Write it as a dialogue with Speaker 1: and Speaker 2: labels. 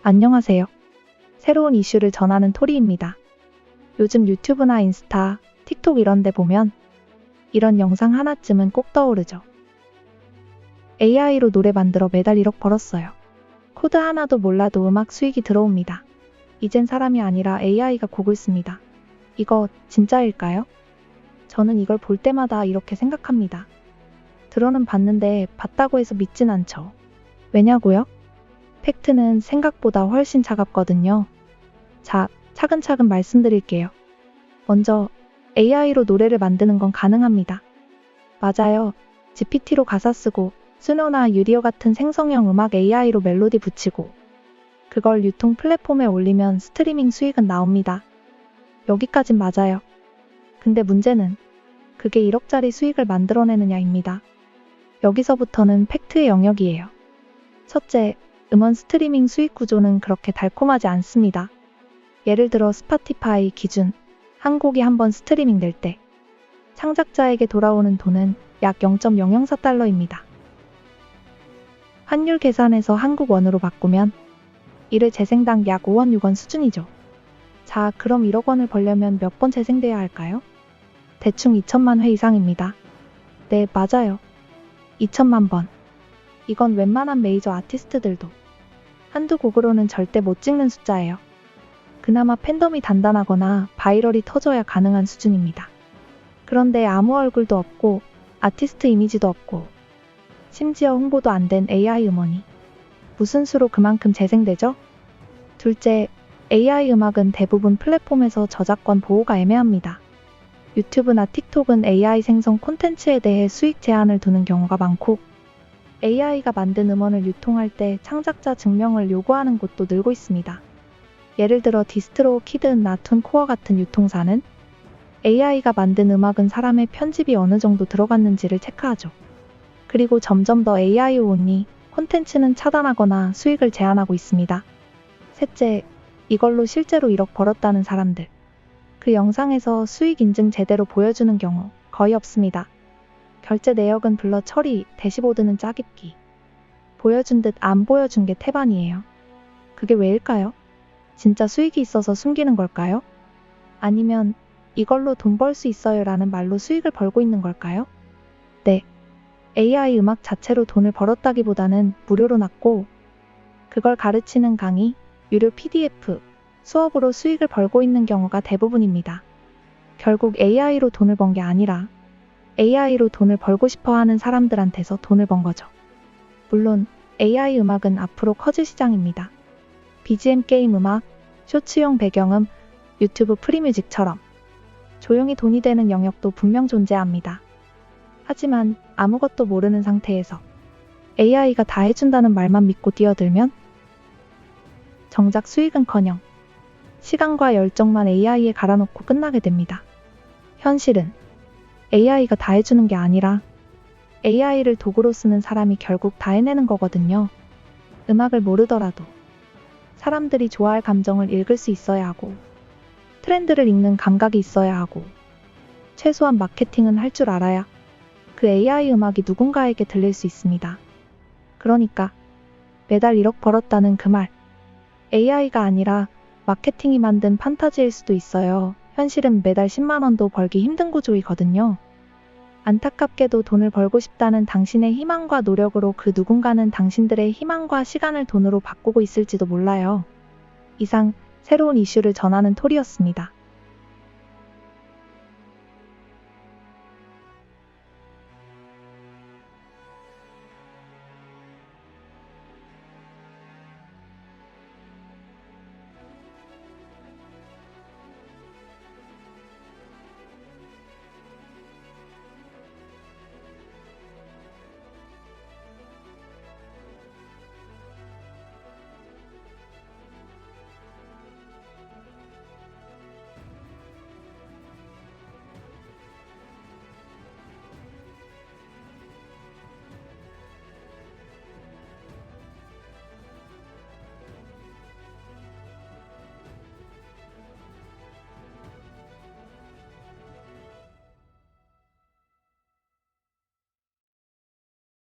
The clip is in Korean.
Speaker 1: 안녕하세요. 새로운 이슈를 전하는 토리입니다. 요즘 유튜브나 인스타, 틱톡 이런 데 보면 이런 영상 하나쯤은 꼭 떠오르죠. AI로 노래 만들어 매달 1억 벌었어요. 코드 하나도 몰라도 음악 수익이 들어옵니다. 이젠 사람이 아니라 AI가 곡을 씁니다. 이거 진짜일까요? 저는 이걸 볼 때마다 이렇게 생각합니다. 들어는 봤는데 봤다고 해서 믿진 않죠. 왜냐고요? 팩트는 생각보다 훨씬 차갑거든요. 자, 차근차근 말씀드릴게요. 먼저, AI로 노래를 만드는 건 가능합니다. 맞아요. GPT로 가사 쓰고, 스노나 유리오 같은 생성형 음악 AI로 멜로디 붙이고, 그걸 유통 플랫폼에 올리면 스트리밍 수익은 나옵니다. 여기까진 맞아요. 근데 문제는, 그게 1억짜리 수익을 만들어내느냐입니다. 여기서부터는 팩트의 영역이에요. 첫째, 음원 스트리밍 수익 구조는 그렇게 달콤하지 않습니다. 예를 들어 스파티파이 기준, 한 곡이 한 번 스트리밍 될 때, 창작자에게 돌아오는 돈은 약 0.004달러입니다. 환율 계산해서 한국 원으로 바꾸면 이를 재생당 약 5원 6원 수준이죠. 자, 그럼 1억 원을 벌려면 몇 번 재생돼야 할까요? 대충 2천만 회 이상입니다. 네, 맞아요. 2천만 번. 이건 웬만한 메이저 아티스트들도 한두 곡으로는 절대 못 찍는 숫자예요. 그나마 팬덤이 단단하거나 바이럴이 터져야 가능한 수준입니다. 그런데 아무 얼굴도 없고 아티스트 이미지도 없고 심지어 홍보도 안 된 AI 음원이 무슨 수로 그만큼 재생되죠? 둘째, AI 음악은 대부분 플랫폼에서 저작권 보호가 애매합니다. 유튜브나 틱톡은 AI 생성 콘텐츠에 대해 수익 제한을 두는 경우가 많고 AI가 만든 음원을 유통할 때 창작자 증명을 요구하는 곳도 늘고 있습니다. 예를 들어 디스트로 키드, 나툰 코어 같은 유통사는 AI가 만든 음악은 사람의 편집이 어느 정도 들어갔는지를 체크하죠. 그리고 점점 더 AI 온리 콘텐츠는 차단하거나 수익을 제한하고 있습니다. 셋째, 이걸로 실제로 1억 벌었다는 사람들. 그 영상에서 수익 인증 제대로 보여주는 경우 거의 없습니다. 결제 내역은 블러 처리, 대시보드는 짜깁기. 보여준 듯 안 보여준 게 태반이에요. 그게 왜일까요? 진짜 수익이 있어서 숨기는 걸까요? 아니면 이걸로 돈 벌 수 있어요 라는 말로 수익을 벌고 있는 걸까요? 네. AI 음악 자체로 돈을 벌었다기보다는 무료로 났고, 그걸 가르치는 강의, 유료 PDF, 수업으로 수익을 벌고 있는 경우가 대부분입니다. 결국 AI로 돈을 번 게 아니라 AI로 돈을 벌고 싶어 하는 사람들한테서 돈을 번 거죠. 물론 AI 음악은 앞으로 커질 시장입니다. BGM 게임 음악, 쇼츠용 배경음, 유튜브 프리뮤직처럼 조용히 돈이 되는 영역도 분명 존재합니다. 하지만 아무것도 모르는 상태에서 AI가 다 해준다는 말만 믿고 뛰어들면 정작 수익은커녕 시간과 열정만 AI에 갈아놓고 끝나게 됩니다. 현실은 AI가 다 해주는 게 아니라 AI를 도구로 쓰는 사람이 결국 다 해내는 거거든요. 음악을 모르더라도 사람들이 좋아할 감정을 읽을 수 있어야 하고 트렌드를 읽는 감각이 있어야 하고 최소한 마케팅은 할 줄 알아야 그 AI 음악이 누군가에게 들릴 수 있습니다. 그러니까 매달 1억 벌었다는 그 말. AI가 아니라 마케팅이 만든 판타지일 수도 있어요. 현실은 매달 10만원도 벌기 힘든 구조이거든요. 안타깝게도 돈을 벌고 싶다는 당신의 희망과 노력으로 그 누군가는 당신들의 희망과 시간을 돈으로 바꾸고 있을지도 몰라요. 이상 새로운 이슈를 전하는 톨이었습니다.